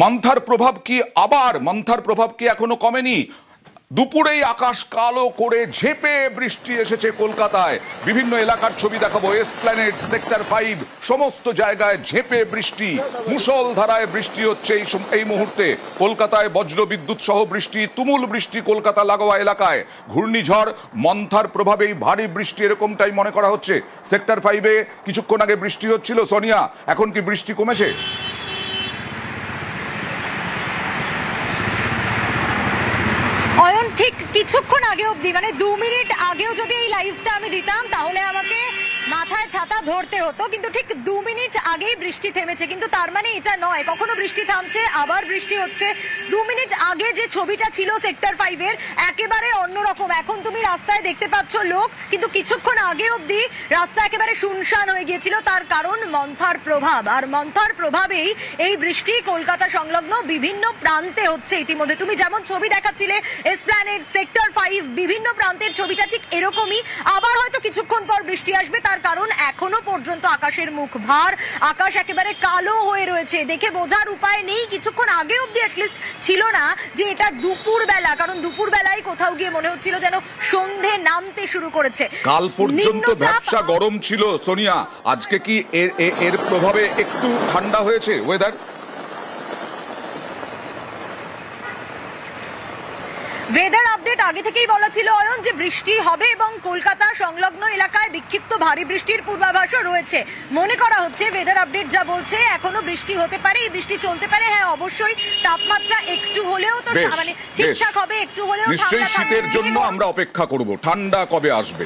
মান্থার প্রভাব কি আবার? মান্থার প্রভাব কি এখনও কমেনি? দুপুরেই আকাশ কালো করে ঝেপে বৃষ্টি এসেছে কলকাতায়। বিভিন্ন এলাকার ছবি দেখাবো। এসপ্ল্যানেড সেক্টর ফাইভ সমস্ত জায়গায় ঝেপে বৃষ্টি। মুষল ধারায় বৃষ্টি হচ্ছে এই এই মুহূর্তে। কলকাতায় বজ্র বিদ্যুৎ সহ বৃষ্টি, তুমুল বৃষ্টি কলকাতা লাগোয়া এলাকায়। ঘূর্ণিঝড়, মন্থার প্রভাবেই ভারী বৃষ্টি এরকমটাই মনে করা হচ্ছে। সেক্টর ফাইভে কিছুক্ষণ আগে বৃষ্টি হচ্ছিল। সোনিয়া, এখন কি বৃষ্টি কমেছে অয়ন ঠিক কিছুক্ষণ আগে অব্দি মানে দু মিনিট আগেও যদি এই লাইভটা আমি দিতাম তাহলে আমাকে ছাতা ধরতে হতো, কিন্তু ঠিক দু মিনিট আগেই বৃষ্টি থেমেছে। কিন্তু তার মানে এটা নয়। কখনো বৃষ্টি থামছে, আবার বৃষ্টি হচ্ছে। দু মিনিট আগে যে ছবিটা ছিল সেক্টর ফাইভের একেবারে অন্যরকম। এখন তুমি রাস্তায় দেখতে পাচ্ছ লোক, কিন্তু কিছুক্ষণ আগে অবধি রাস্তা একেবারে শুনশান হয়ে গিয়েছিল। তার কারণ মন্থার প্রভাব। আর মন্থার প্রভাবেই এই বৃষ্টি কলকাতা সংলগ্ন বিভিন্ন প্রান্তে হচ্ছে ইতিমধ্যে। তুমি যেমন ছবি দেখাচ্ছিলে এসপ্ল্যানেড সেক্টর ফাইভ বিভিন্ন প্রান্তের ছবিটা ঠিক এরকমই। আবার হয়তো বৃষ্টি আসবে তার কারণ এখনও পর্যন্ত আকাশের মুখ ভার। আকাশ একেবারে কালো হয়ে রয়েছে দেখে বোঝার উপায় নেই। কিছুক্ষণ আগে অব্দি অ্যাটলিস্ট ছিল না যে এটা দুপুর বেলা কারণ দুপুর বেলায় কোথাও গিয়ে মনে হচ্ছিল যেন সন্ধে নামতে শুরু করেছে। কাল পর্যন্ত ব্যবসা গরম ছিল সোনিয়া। আজকে কি এর এর প্রভাবে একটু ঠান্ডা হয়েছে ওয়েদার ওয়েদার আপডেট আগে থেকেই বলা ছিল অয়ন যে বৃষ্টি হবে এবং কলকাতা সংলগ্ন এলাকায় বিক্ষিপ্ত ভারী বৃষ্টির পূর্বাভাসও রয়েছে। মনে করা হচ্ছে ওয়েদার আপডেট যা বলছে এখনও বৃষ্টি হতে পারে এই বৃষ্টি চলতে পারে। হ্যাঁ অবশ্যই তাপমাত্রা একটু হলেও তো মানে ঠিকঠাক হবে একটু হলেও নিশ্চয়ই শীতের জন্য আমরা অপেক্ষা করব। ঠান্ডা কবে আসবে?